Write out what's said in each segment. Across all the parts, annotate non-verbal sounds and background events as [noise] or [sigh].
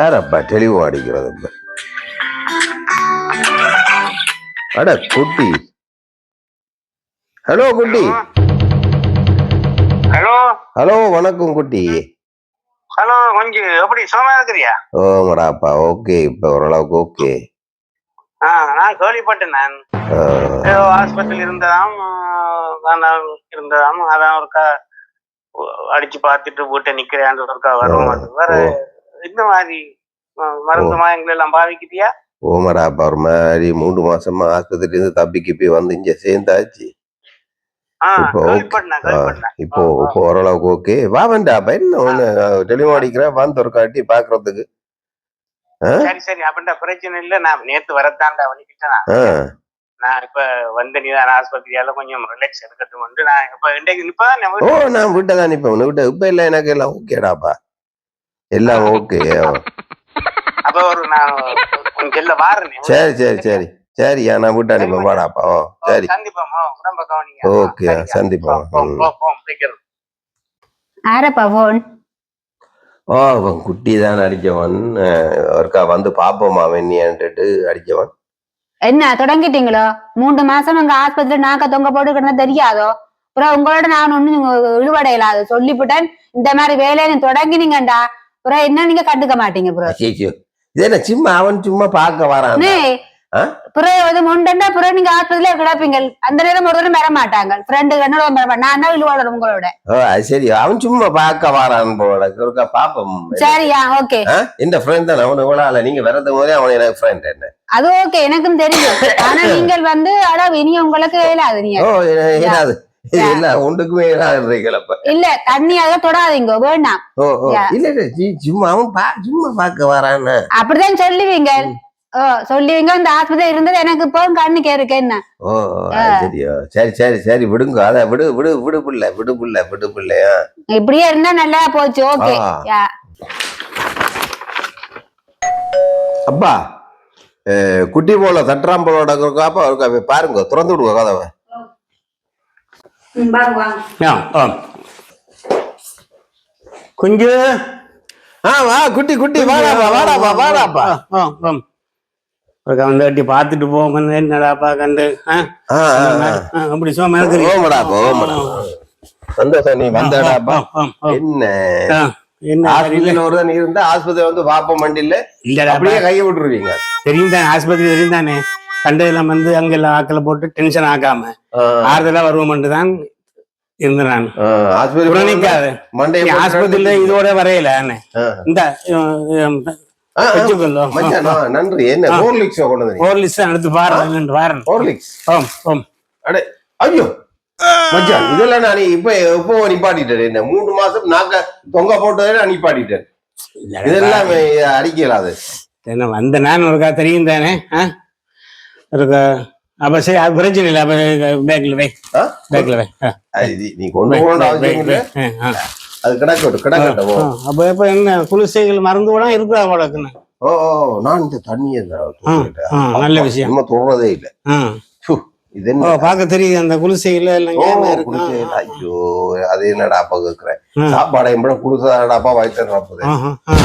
யாரப்பா டெலிஃபோன் அடிக்கிறது அட குட்டி. ஹலோ குட்டி. ஹலோ. ஹலோ வணக்கம் குட்டி. ஹலோ கொஞ்சம் எப்படி சுகமா இருக்கிறியா? ஓ மடாப்பா ஓகே இப்ப ஓரளவுக்கு ஓகே. ஆ நான் கேள்விப்பட்டேன் நான் ஆஸ்பத்திரியில் இருந்ததாம் நான் இருந்ததாம் அதான் ஒருக்கா அடிச்சு பார்த்துட்டு வீட்டை நிக்கிறேன் ஒருக்கா வருவோம். வேற இந்த மாதிரி ஆ, மருந்து மாயங்கள் எல்லாம் பாவிக்கிட்டியா? ஓ மடாப்பா ஒரு மாதிரி மூணு மாசமா ஆஸ்பத்திரியில இருந்து தப்பி கிப்பி வந்து இங்க சேர்ந்தாச்சு. இப்போ இப்போ ஓரளவுக்கு ஓகே வா வேண்டாப்பா என்ன ஒண்ணு டெலிஃபோன் அடிக்கிறேன் வந்து ஒரு காட்டி பாக்குறதுக்கு. சரி சரி அப்படின்ற பிரச்சனை இல்ல. நான் நேத்து வரத்தாண்டா வலிக்கிட்டேன் நான். இப்ப வந்து நீதான் ஆஸ்பத்திரியால கொஞ்சம் ரிலாக்ஸ் எடுக்கட்டும் வந்து நான் இப்ப இன்றைக்கு இப்பதான் ஓ நான் விட்ட தான் இப்ப உன்னை விட்ட இப்ப இல்ல எனக்கு எல்லாம் ஓகேடாப்பா எல்லாம் ஓகே. அப்ப ஒரு நான் கொஞ்சம் செல்ல வாரேன். சரி சரி சரி. சரியா நான் விட்டு அனுப்ப வாடாப்பா. ஓ சரி. சந்திப்போமா உடம்ப கவனிங்க. ஓகே? சந்திப்போம். ஆரப்பா போன் ஓ அவன் குட்டி தான் அடிச்சவன். ஒருக்கா வந்து பாப்போமா வெண்ணியான்ட்டு அடிச்சவன். என்ன தொடங்கிட்டீங்களோ? மூன்று மாசம் அங்க ஆஸ்பத்திரி நாக்க தொங்க போட்டு கிடந்தா தெரியாதோ? அப்புறம் உங்களோட நான் ஒண்ணும் இழுவடையில சொல்லிவிட்டேன் இந்த மாதிரி வேலையை தொடங்கினீங்கடா அப்புறம் என்ன நீங்க கண்டுக்க மாட்டீங்க ப்ரோ ஐயோ இது என்ன சும்மா அவன் சும்மா பார்க்க வரான்? பிறகு வந்து முண்டா பிறகு நீங்க ஆஸ்பத்திரியில கிடப்பீங்க அந்த நேரம் ஒரு தடவை வர மாட்டாங்க ஃப்ரெண்டு கண்ணோட வர மாட்டாங்க. நான் தான் இழுவாட உங்களோட. ஓ சரி. அவன் சும்மா பார்க்க வரான் போல. ஒருக்கா பாப்போம் சரியா ஓகே? இந்த ஃப்ரெண்ட் தான்? அவனு இவ்வளவு. நீங்க வரது போதே அவன் எனக்கு ஃப்ரெண்ட் என்ன? அது ஓகே எனக்கும் தெரியும். ஆனா [laughs] நீங்கள் வந்து அடா இனி உங்களுக்கு இயலாது நீங்க ஓ இல்ல ஒன்றுக்குமே இல்ல தண்ணியாக தொடாதீங்க Yeah. இல்ல சும்மா அவன் பா சும்மா பார்க்க வரான்னு அப்படிதான் சொல்லுவீங்க. ஓ சொல்லுவீங்க இந்த ஆஸ்பத்திரி இருந்தது எனக்கு இப்போ கண்ணுக்கு இருக்கு என்ன? ஓ சரியோ. சரி சரி சரி விடுங்க அத விடு விடு விடு புள்ள விடு புள்ள விடு புள்ளையா இப்படியே இருந்தா நல்லா போச்சு ஓகே. அப்பா குட்டி போல தட்டுறாம்போலோட இருக்காப்பா இருக்கா பாருங்க திறந்து விடுங்க கதவை. ஆ ஆ. குஞ்சு. ஆ வா குட்டி குட்டி வாடாப்பா வாடாப்பா வாடாப்பா. ஆ ஆ. வந்து எட்டி பார்த்துட்டு போங்க என்னடாப்பா கண்டு அப்படி சும்மா சந்தோஷம் நீ வந்தடாப்பா என்ன. என்ன ஒரு நீ இருந்தா ஆஸ்பத்திரி வந்து பாப்போம் மண்டியில இல்லடா அப்படியே கையை விட்டுருவீங்க. தெரியும் தானே ஆஸ்பத்திரி தெரியும் தானே? கண்டதெல்லாம் வந்து அங்க எல்லாம் ஆக்களை போட்டு டென்ஷன் ஆக்காம ஆறுதலா வருவோம்ட்டு தான் இருந்தேன் நான் ஆஸ்பத்திரியில இதோட வரையல. இந்த நன்றி. என்ன. ஹோர்லிக்ஸ் எடுத்து பாருங்க பாருங்க. ஹோர்லிக்ஸ் ஓம் ஓம் அடே ஐயோ. மச்சான் இதெல்லாம் நான் இப்ப எப்போ நிப்பாட்டிட்டேன்? என்ன மூணு மாசம் நாக்க தொங்க போட்டதே நான் நிப்பாட்டிட்டேன். இதெல்லாம் அடிக்கல அது என்ன வந்த நான் இருக்கா தெரியும் தானே அப்ப சரி அது பிரச்சனை இல்லை அப்ப பேக்ல வை? பேக்ல வை. அது நீ கொண்டு கிடக்கட்டும். கிடக்கட்டும் அப்ப இப்ப என்ன குளிசைகள் மறந்து கூட இருக்குதா வழக்குன்னு ஓ நான் இந்த தண்ணியை நல்ல விஷயம். நம்ம தொடரதே இல்லை. இது பார்க்க தெரியுது அந்த இல்லை. ஐயோ அது என்னடாப்பா கேக்குறேன் ஆ. சாப்பாடை கூட கொடுத்ததாடாப்பா வயிற்றுறப்பது ஆ, ஆ, ஆ.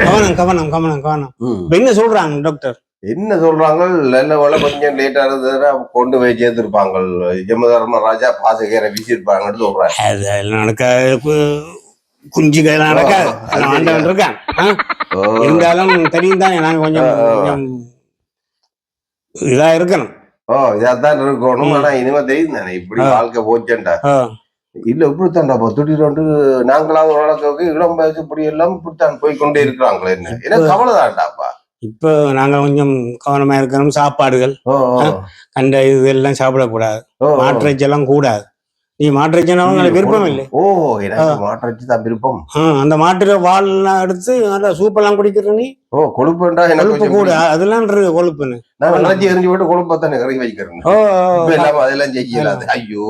கவனம் கவனம் கவனம் கவனம். என்ன சொல்றாங்க டாக்டர் என்ன சொல்றாங்க? நல்ல கொஞ்சம் லேட்டா இருந்ததுன்னா கொண்டு போய் சேர்த்திருப்பாங்க. யமதர்ம ராஜா பாசகரை வீசிருப்பாங்கன்னு சொல்றாங்க. அது எல்லாம் நடக்காது. கு- குஞ்சுகள் நடக்காது. ஆண்டவன் இருக்கான். இருந்தாலும் தெரியும் தானே நாங்க கொஞ்சம் இதா இருக்கணும். ஓ இதாத்தான் இருக்கணும். ஆனா இனிமே தெரியும் தானே? இப்படி. வாழ்க்கை போச்சேன்டா இல்ல இப்படித்தான்டாப்பா திடீர்னு நாங்களாவது வளர்க்க இளம் வயசு இப்படி எல்லாம் இப்படித்தான் போய் கொண்டே இருக்கிறாங்களே என்ன? எனக்கு கவலைதான்டாப்பா இப்போ நாங்க கொஞ்சம் கவனமா இருக்கணும். சாப்பாடுகள் கண்ட இது எல்லாம் சாப்பிடக்கூடாது. மாட்டிறைச்சி எல்லாம் கூடாது. நீ மாட்டிறைச்சினா உங்களுக்கு விருப்பம் இல்லை ஓ மாற்றச்சு தான் விருப்பம். அந்த மாட்டுல வால் எல்லாம் எடுத்து நல்லா சூப்பெல்லாம் குடிக்கிற நீ. ஓ கொழுப்புண்டா எனக்கு கொழுப்பு கூட. அதெல்லாம் இருக்கு கொழுப்புன்னு. நான் இறைச்சி எரிஞ்சு போட்டு கொழுப்பத்தானே இறங்கி வைக்கிறேன் ஓ அதெல்லாம் செய்யலாது. ஐயோ.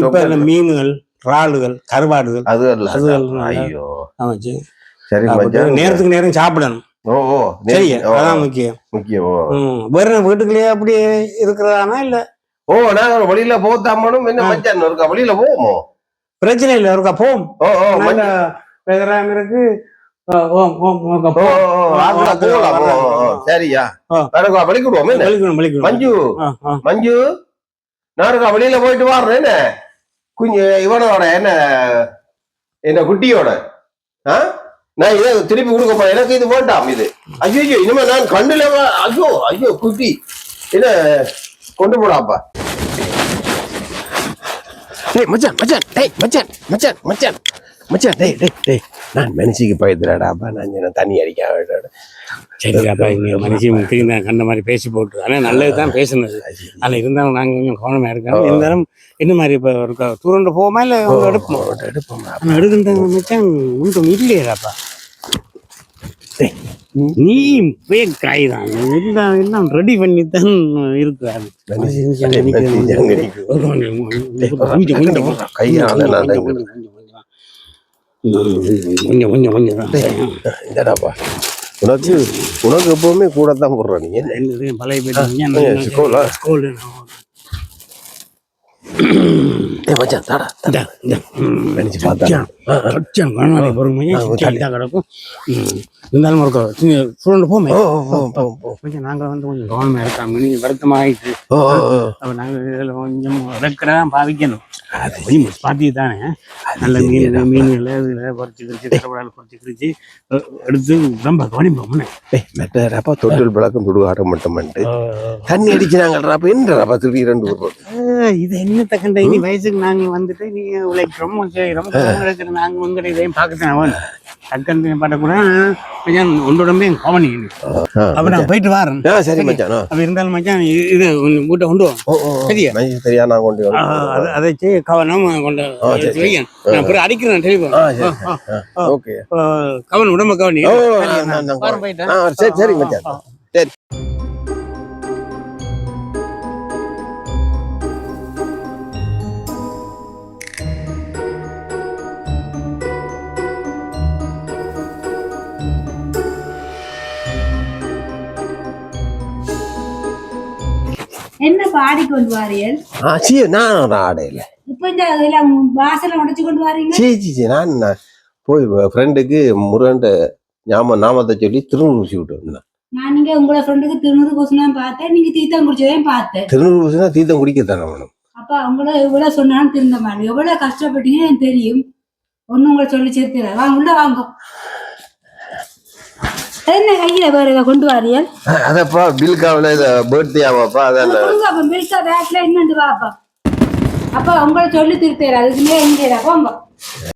இப்ப மீன்கள் இறாலுகள் கருவாடுகள் அது அல்ல அது அல்ல. ஐயோ சரி நேரத்துக்கு நேரம் சாப்பிடணும். ஓ ஓ சரி நேத்து- ஓ, அதான் முக்கியம். முக்கியம் ஓ. ம். வேற என்ன வீட்டுக்குள்ளேயே அப்படி இருக்கிறதானா இல்ல? ஓ நாங்க வெளியில போத்தாமனும் என்ன. மச்சான் இருக்கா? வெளியில போவோமோ? பிரச்சனை இல்ல இருக்கா போம் ஓ ஓ. வெதராம இருக்கு ஓம் ஓம் சரியா. ஆ. நானுக்கா வெளிக்கிடுவோம் என்ன? வலிக்கணும் வலிக்கணும் மஞ்சு. மஞ்சு. நானுக்கா வெளியில போயிட்டு வர்றேன் என்ன? குஞ்சு இவனோட என்ன? என்ன குட்டியோட? ஆ? நான் இதை திருப்பி கொடுக்க போறேன் எனக்கு இது வேண்டாம் இது. ஐயோ ஐயோ இனிமே நான் கண்டுல ஐயோ ஐயோ குட்டி. என்ன கொண்டு போடாப்பா டேய் மச்சான் மச்சான் டேய் மச்சான் மச்சான் மச்சான். மச்சான் டேய் டேய் டேய் நான் மனுஷிக்கு பயத்துறாடாப்பா நான் இங்க தண்ணி அடிக்க சரிடாப்பா இங்க மனுஷன் முக்கியம் தான் கண்ட மாதிரி பேசி போட்டு ஆனா நல்லது தான் பேசுனது. ஆனா இருந்தாலும் நாங்க கொஞ்சம் கவனமா இருக்கோம் இருந்தாலும் என்ன மாதிரி இப்ப இருக்கா தூரண்டு போவோமா இல்ல எடுப்போம்? எடுப்போம் ஆனா எடுக்கின்ற மச்சான் ஒன்றும் இல்லையேடாப்பா. டேய், நீ போய் காய் தான் எல்லாம் எல்லாம் ரெடி பண்ணி தான் இருக்கிறாரு கொஞ்சம் கொஞ்சம். கொஞ்சம் கொஞ்சம் கொஞ்சம். இந்தடாப்பா உனக்கு உனக்கு எப்பவுமே கூட தான் போடுற நீ? என்ன என்னது பழைய ஸ்கூலா? ஸ்கூலு ஏய் மச்சான் தாடா இந்த நினைச்சு பார்த்தா கண்ணாடி கிடக்கும். இருந்தாலும் ஒரு சுரண்டு போமே. கொஞ்சம் நாங்கள் வந்து கொஞ்சம் கவனமாக இருக்காங்க நீங்கள் ஓ அப்போ நாங்கள் இதில் கொஞ்சம் இறக்கிறதான் பாவிக்கணும். பாத்தி தானே நல்ல மீன் மீன்கள் இதில் பொறிச்சு கிரிச்சு கரப்படால் பொறிச்சு கிரிச்சு எடுத்து ரொம்ப கவனிப்போம் ஏய் மெட்டராப்பா தொட்டில் துடுகாட்ட மட்டும் பண்ணிட்டு தண்ணி அடிக்கிறாங்கன்றப்ப என்னடாப்பா திடீர் ரெண்டு பேரும் இது என்ன கண்ட இனி வயசுக்கு நாங்கள் வந்துட்டு நீ உழைக்கிறோம் செய்கிறோம் இருக்கிற நாங்கள் உங்களை இதையும் பார்க்கத்தான் வேணும் டக்குன்னு படக்கூட கொஞ்சம் ஒன்றோடமே கவனி அப்போ நான் போயிட்டு வரேன். சரி மச்சான். அப்ப இருந்தாலும் மச்சான் இது- கூட்ட கொண்டு சரியா? மச்சான் சரியா நான் கொண்டு அது- அதை செய்ய கவனம் கொண்டு. நான் அப்புறம் அடிக்கிறேன் டெலிஃபோன் ஓகே. கவனம் உடம்ப கவனி சரி சரி மச்சான். ஆ, ஆ. சரி என்ன பாடி கொண்டு வாரியல் ஆ சீ நான் ஆடையில இப்ப இந்த எல்லாம் வாசல உடைச்சு கொண்டு வாரீங்க சீ சீ சீ நான் போய் ஃப்ரெண்டுக்கு முருகன்ட்ட ஞாபகம் நாமத்தை சொல்லி திருநூறு ஊசி விட்டு வந்தேன் நான் நீங்க உங்களோட ஃப்ரெண்டுக்கு திருநூறு கொசுனா பார்த்தேன் நீங்க தீத்தம் குடிச்சதையும் பார்த்தேன் திருநூறு ஊசினா தீர்த்தம் குடிக்கத்தானே வேணும் அப்ப அவங்கள எவ்வளவு சொன்னாலும் திருந்த மாதிரி எவ்வளவு கஷ்டப்பட்டீங்கன்னு எனக்கு தெரியும் ஒண்ணு உங்களை சொல்லி சேர்த்துறேன் வாங்க உள்ள வாங்க என்ன கையில வேற இதை கொண்டு வாரியல் அதப்பா பில்காவில் இதை பர்த்டே ஆமாப்பா அதான் கொடுங்க அப்ப மில்கா பேக்ல என்னண்டு வாப்பா? அப்ப உங்களை சொல்லி திருத்தேன் அதுக்குமே எங்க போங்க